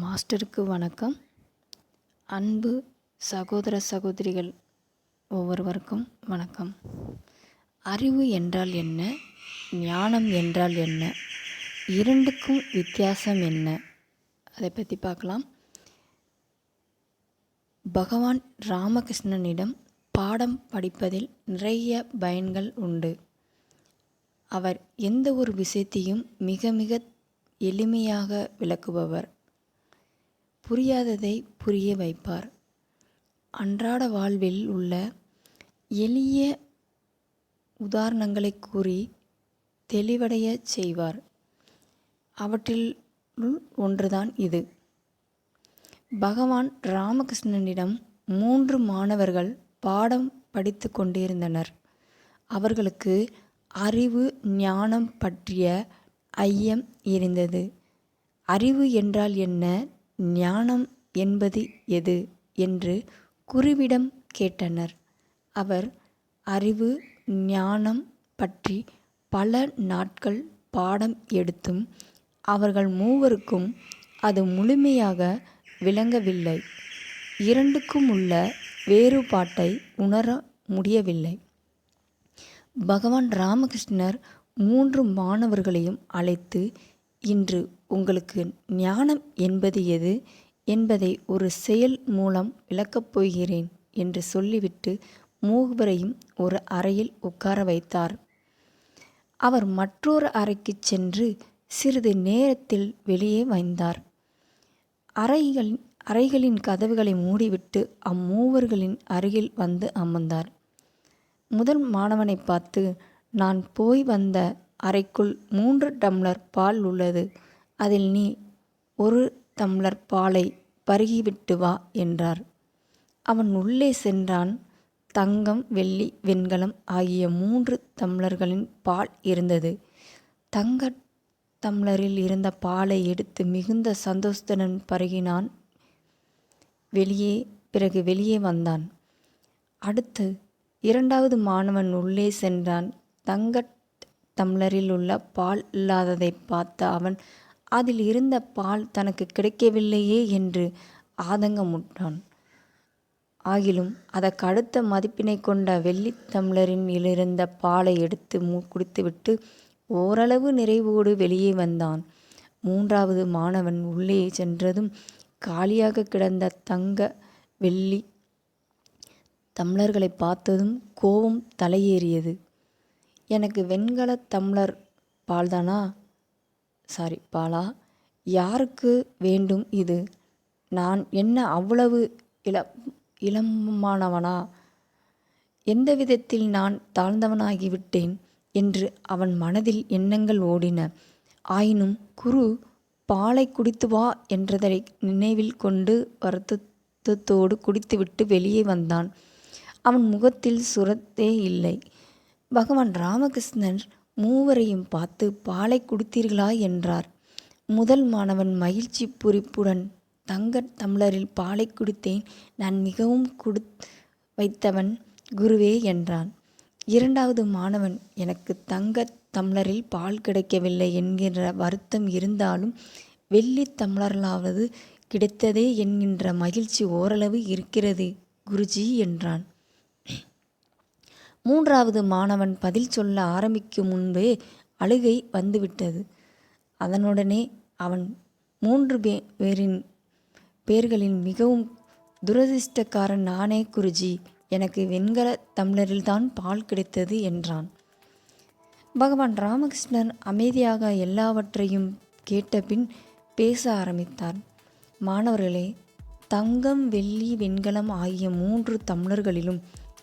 மாஸ்டருக்கு வணக்கம். அன்பு சகோதர சகோதரிகள் ஒவ்வொருவருக்கும் வணக்கம். அறிவு என்றால் என்ன? ஞானம் என்றால் என்ன? இரண்டுக்கும் வித்தியாசம் என்ன? அதை பற்றி பார்க்கலாம். பகவான் ராமகிருஷ்ணனிடம் பாடம் படிப்பதில் நிறைய பயன்கள் உண்டு. அவர் எந்த ஒரு விஷயத்தையும் மிக மிக எளிமையாக விளக்குபவர். புரியாததை புரிய வைப்பார். அன்றாட வாழ்வில் உள்ள எளிய உதாரணங்களை கூறி தெளிவடைய செய்வார். அவற்றில் ஒன்றுதான் இது. பகவான் ராமகிருஷ்ணனிடம் மூன்று மாணவர்கள் பாடம் படித்து கொண்டிருந்தனர். அவர்களுக்கு அறிவு ஞானம் பற்றிய ஐயம் இருந்தது. அறிவு என்றால் என்ன? ஞானம் என்பது எது? என்று குருவிடம் கேட்டனர். அவர் அறிவு ஞானம் பற்றி பல நாட்கள் பாடம் எடுத்தும் அவர்கள் மூவருக்கும் அது முழுமையாக விளங்கவில்லை. இரண்டுக்கும் உள்ள வேறுபாட்டை உணர முடியவில்லை. பகவான் ராமகிருஷ்ணர் மூன்று மாணவர்களையும் அழைத்து இன்று உங்களுக்கு ஞானம் என்பது எது என்பதை ஒரு செயல் மூலம் விளக்கப் போகிறேன் என்று சொல்லிவிட்டு மூவரையும் ஒரு அறையில் உட்கார வைத்தார். அவர் மற்றொரு அறைக்கு சென்று சிறிது நேரத்தில் வெளியே வந்தார். அறைகள் அறைகளின் கதவுகளை மூடிவிட்டு அம்மூவர்களின் அருகில் வந்து அமர்ந்தார். முதல் மாணவனை பார்த்து நான் போய் வந்த அறைக்குள் மூன்று டம்ளர் பால் உள்ளது. அதில் நீ ஒரு டம்ளர் பாலை பருகிவிட்டு வா என்றார். அவன் உள்ளே சென்றான். தங்கம் வெள்ளி வெண்கலம் ஆகிய மூன்று தம்ளர்களின் பால் இருந்தது. தங்க தம்ளரில் இருந்த பாலை எடுத்து மிகுந்த சந்தோஷத்துடன் பருகினான். வெளியே பிறகு வெளியே வந்தான். அடுத்து இரண்டாவது மாணவன் உள்ளே சென்றான். தங்க தம்ளரில் உள்ள பால் இல்லாததை பார்த்த அவன் அதில் இருந்த பால் தனக்கு கிடைக்கவில்லையே என்று ஆதங்கமுட்டான். ஆகிலும் அதற்கு அடுத்த மதிப்பினை கொண்ட வெள்ளி தம்ளரின் இருந்த பாலை எடுத்து மூ குடித்துவிட்டு ஓரளவு நிறைவோடு வெளியே வந்தான். மூன்றாவது மாணவன் உள்ளே சென்றதும் காலியாக கிடந்த தங்க வெள்ளி தம்ளர்களை பார்த்ததும் கோபம் தலையேறியது. எனக்கு வெண்கல தம்ளர் பால்தானா? சாரி பாலா யாருக்கு வேண்டும் இது? நான் என்ன அவ்வளவு இள இளமானவனா எந்த விதத்தில் நான் தாழ்ந்தவனாகிவிட்டேன் என்று அவன் மனதில் எண்ணங்கள் ஓடின. ஆயினும் குரு பாலை குடித்து வா என்றதை நினைவில் கொண்டு வருத்தத்தோடு குடித்துவிட்டு வெளியே வந்தான். அவன் முகத்தில் சுரத்தே இல்லை. பகவான் ராமகிருஷ்ணன் மூவரையும் பார்த்து பாலை குடித்தீர்களா? என்றார். முதல் மாணவன் மகிழ்ச்சி புரிப்புடன் தங்க டம்ளரில் பாலை குடித்தேன் நான் மிகவும் குடு வைத்தவன் குருவே என்றான். இரண்டாவது மாணவன் எனக்கு தங்க தம்ளரில் பால் கிடைக்கவில்லை என்கின்ற வருத்தம் இருந்தாலும் வெள்ளி தம்ளர்களாவது கிடைத்ததே என்கின்ற மகிழ்ச்சி ஓரளவு இருக்கிறது குருஜி என்றான். மூன்றாவது மாணவன் பதில் சொல்ல ஆரம்பிக்கும் முன்பே அழுகை வந்துவிட்டது. அதனுடனே அவன் மூன்று பே பேரின் பேர்களின் மிகவும் துரதிர்ஷ்டக்காரன் நானே குருஜி எனக்கு வெண்கல தம்ளரில்தான் பால் கிடைத்தது என்றான். பகவான் ராமகிருஷ்ணன் அமைதியாக எல்லாவற்றையும் கேட்டபின் பேச ஆரம்பித்தார். மாணவர்களே தங்கம் வெள்ளி வெண்கலம் ஆகிய மூன்று தமிழர்களிலும்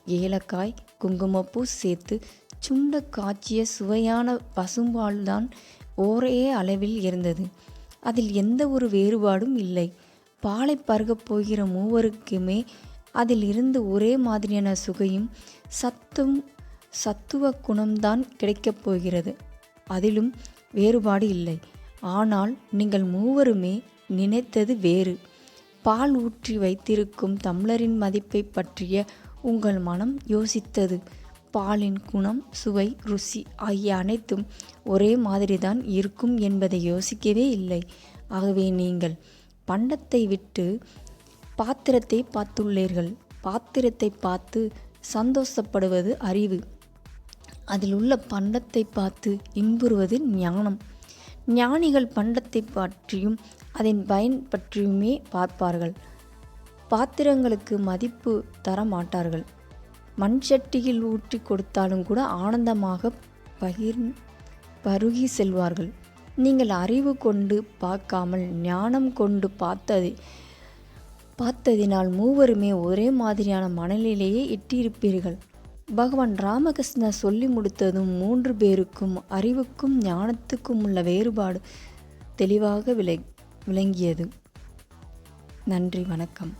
ஏலக்காய் குங்குமப்பூ சேர்த்து சுண்ட காய்ச்சிய சுவையான பசும்பால்தான் ஒரே அளவில் இருந்தது. அதில் எந்த ஒரு வேறுபாடும் இல்லை. பாலை பருகப் போகிற மூவருக்குமே அதில் இருந்து ஒரே மாதிரியான சுகையும் சத்தும் சத்துவ குணம்தான் கிடைக்கப் போகிறது. அதிலும் வேறுபாடு இல்லை. ஆனால் நீங்கள் மூவருமே நினைத்தது வேறு. பால் ஊற்றி வைத்திருக்கும் தம்ளரின் மதிப்பை பற்றிய உங்கள் மனம் யோசித்தது. பாலின் குணம் சுவை ருசி ஆகிய அனைத்தும் ஒரே மாதிரிதான் இருக்கும் என்பதை யோசிக்கவே இல்லை. ஆகவே நீங்கள் பண்டத்தை விட்டு பாத்திரத்தை பார்த்துள்ளீர்கள். பாத்திரத்தை பார்த்து சந்தோஷப்படுவது அறிவு. அதில் உள்ள பண்டத்தை பார்த்து இன்புறுவது ஞானம். ஞானிகள் பண்டத்தை பற்றியும் அதன் பயன் பற்றியுமே பார்ப்பார்கள். பாத்திரங்களுக்கு மதிப்பு தர மாட்டார்கள் மண் சட்டியில் ஊற்றி கொடுத்தாலும் கூட ஆனந்தமாக பகிர் பருகி செல்வார்கள். நீங்கள் அறிவு கொண்டு பார்க்காமல் ஞானம் கொண்டு பார்த்ததை பார்த்ததினால் மூவருமே ஒரே மாதிரியான மனநிலையை எட்டியிருப்பீர்கள். பகவான் ராமகிருஷ்ணர் சொல்லி முடித்ததும் மூன்று பேருக்கும் அறிவுக்கும் ஞானத்துக்கும் உள்ள வேறுபாடு தெளிவாக விளை விளங்கியது. நன்றி வணக்கம்.